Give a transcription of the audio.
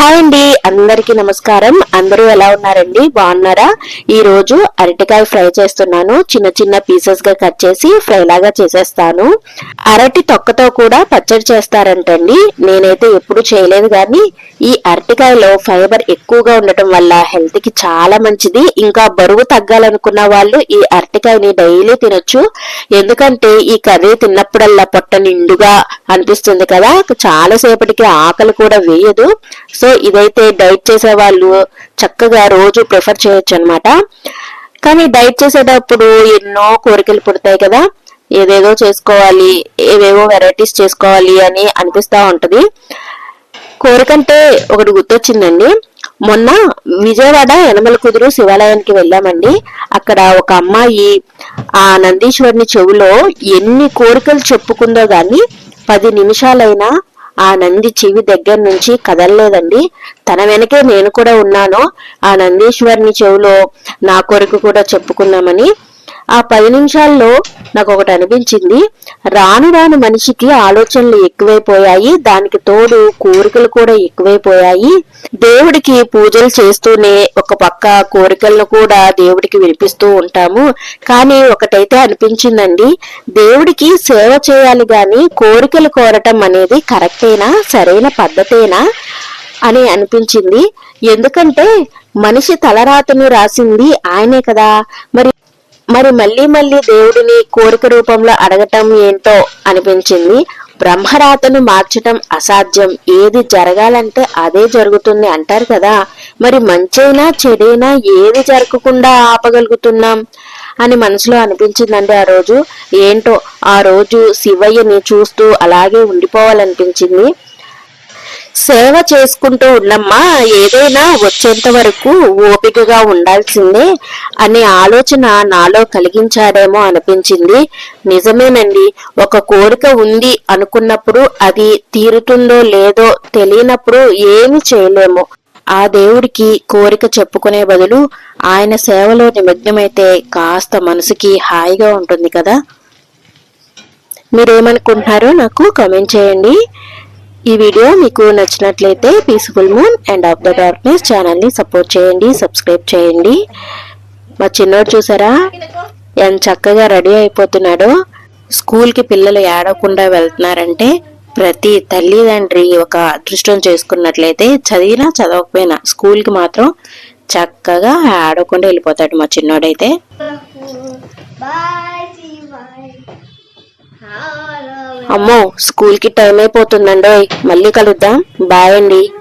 Hi అండి. అందరికీ నమస్కారం. అందరూ ఎలా ఉన్నారండి? బాగున్నారా? ఈ రోజు అరటికాయ ఫ్రై చేస్తున్నాను. చిన్న చిన్న పీసెస్గా కట్ చేసి ఫ్రై లాగా చేసేస్తాను. అరటి తొక్కతో కూడా పచ్చడి చేస్తారంటండి. నేనైతే ఎప్పుడు చేయలేదు కానీ ఈ అరటికాయలో ఫైబర్ ఎక్కువగా ఉండటం వల్ల హెల్త్కి చాలా మంచిది. ఇంకా బరువు తగ్గాలనుకున్న వాళ్ళు ఈ అరటికాయని డైలీ తినొచ్చు. ఎందుకంటే ఈ కర్రీ తిన్నప్పుడల్లా పొట్ట నిండుగా అనిపిస్తుంది కదా. చాలా సేపటికి ఆకలి కూడా వేయదు. సో ఇదైతే డైట్ చేసే వాళ్ళు చక్కగా రోజు ప్రిఫర్ చేయొచ్చు అనమాట కానీ డైట్ చేసేటప్పుడు ఎన్నో కోరికలు పుడతాయి కదా. ఏదేదో చేసుకోవాలి ఏవేవో వెరైటీస్ చేసుకోవాలి అని అనిపిస్తా ఉంటది. కోరికంటే ఒకటి గుర్తొచ్చిందండి. మొన్న విజయవాడ యనమల కుదురు శివాలయానికి వెళ్ళామండి. అక్కడ ఒక అమ్మాయి ఆ నందీశ్వరుని చెవిలో ఎన్ని కోరికలు చెప్పుకుందో గాని పది నిమిషాలైనా ఆ నంది చెవి దగ్గర నుంచి కదలలేదండి. తన వెనకే నేను కూడా ఉన్నాను. ఆ నందీశ్వరుని చెవిలో నా కొరకు కూడా చెప్పుకున్నామని. ఆ పది నిమిషాల్లో నాకు ఒకటి అనిపించింది. రాను రాను మనిషికి ఆలోచనలు ఎక్కువైపోయాయి. దానికి తోడు కోరికలు కూడా ఎక్కువైపోయాయి. దేవుడికి పూజలు చేస్తూనే ఒక పక్క కోరికలను కూడా దేవుడికి వినిపిస్తూ ఉంటాము. కానీ ఒకటైతే అనిపించిందండి. దేవుడికి సేవ చేయాలి గాని కోరికలు కోరటం అనేది కరెక్టేనా? సరైన పద్ధతేనా? అని అనిపించింది. ఎందుకంటే మనిషి తలరాతను రాసింది ఆయనే కదా. మరి మరి మళ్ళీ మళ్ళీ దేవుడిని కోరిక రూపంలో అడగటం ఏంటో అనిపించింది. బ్రహ్మరాతను మార్చటం అసాధ్యం. ఏది జరగాలంటే అదే జరుగుతుంది అంటారు కదా. మరి మంచైనా చెడైనా ఏది జరగకుండా ఆపగలుగుతున్నాం అని మనసులో అనిపించిందండి ఆ రోజు. ఏంటో ఆ రోజు శివయ్యని చూస్తూ అలాగే ఉండిపోవాలనిపించింది. సేవ చేసుకుంటూ ఉన్నమ్మా ఏదైనా వచ్చేంత వరకు ఓపికగా ఉండాల్సిందే అనే ఆలోచన నాలో కలిగించాడేమో అనిపించింది. నిజమేనండి ఒక కోరిక ఉంది అనుకున్నప్పుడు అది తీరుతుందో లేదో తెలియనప్పుడు ఏమి చేయలేము. ఆ దేవుడికి కోరిక చెప్పుకునే బదులు ఆయన సేవలో నిమగ్నమైతే కాస్త మనసుకి హాయిగా ఉంటుంది కదా? మీరేమనుకుంటున్నారో నాకు కమెంట్ చేయండి. ఈ వీడియో మీకు నచ్చినట్లయితే peaceful moon and of the darkness ఛానల్ని సపోర్ట్ చేయండి సబ్స్క్రైబ్ చేయండి. మా చిన్నోడు చూసారా? ఎంత చక్కగా రెడీ అయిపోతున్నాడో. స్కూల్కి పిల్లలు ఏడవకుండా వెళ్తున్నారంటే ప్రతి తల్లిదండ్రి ఒక అదృష్టం చేసుకున్నట్లయితే చదివినా చదవకపోయినా స్కూల్కి మాత్రం చక్కగా ఆడకుండా వెళ్ళిపోతాడు మా చిన్నోడైతే. అమ్మో స్కూల్కి అమ్మో స్కూల్కి టైం అయిపోతుందండోయ్. మళ్ళీ కలుద్దాం. బాయ్ అండి.